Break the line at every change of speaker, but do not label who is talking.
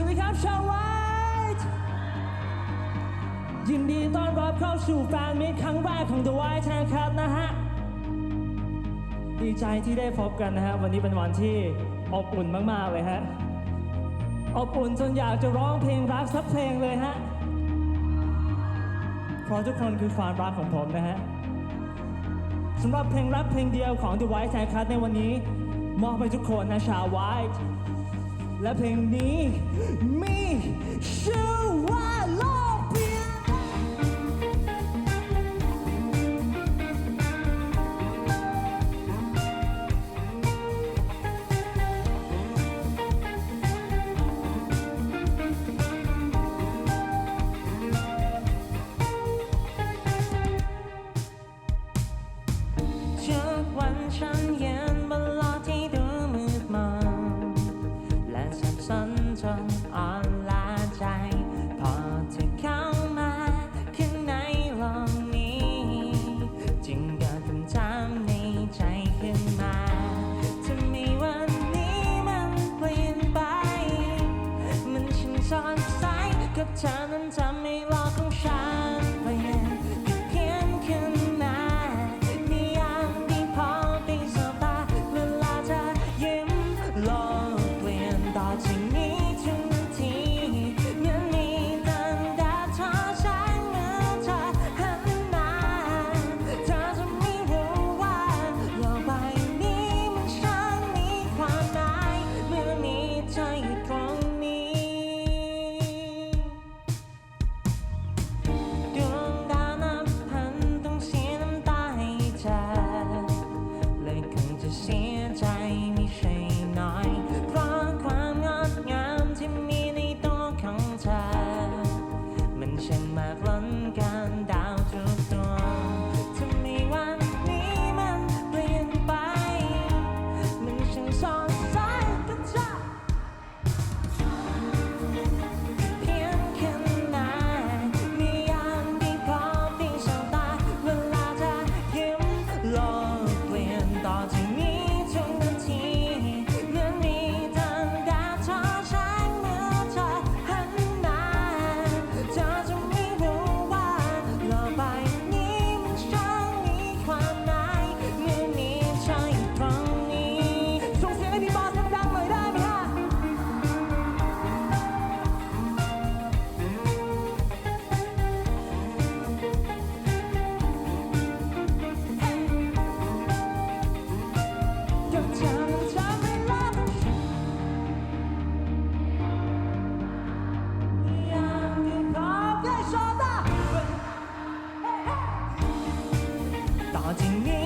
วัสดีครับชาวไวท์ยินดีต้อนรับเข้าสู่แฟนมิตรครั้งแรกของ The White ครับนะฮะ ดีใจที่ได้พบกันนะฮะ วันนี้เป็นวันที่อบอุ่นมาก ๆ เลยฮะ อบอุ่นจนอยากจะร้องเพลงรักสักเพลงเลยฮะ เพราะทุกคนคือความรักของผมนะฮะสำหรับเพลงรักเพลงเดียวของ The White ครับในวันนี้ มอบไปทุกคนนะชาว White และเพลงนี้มี
我听。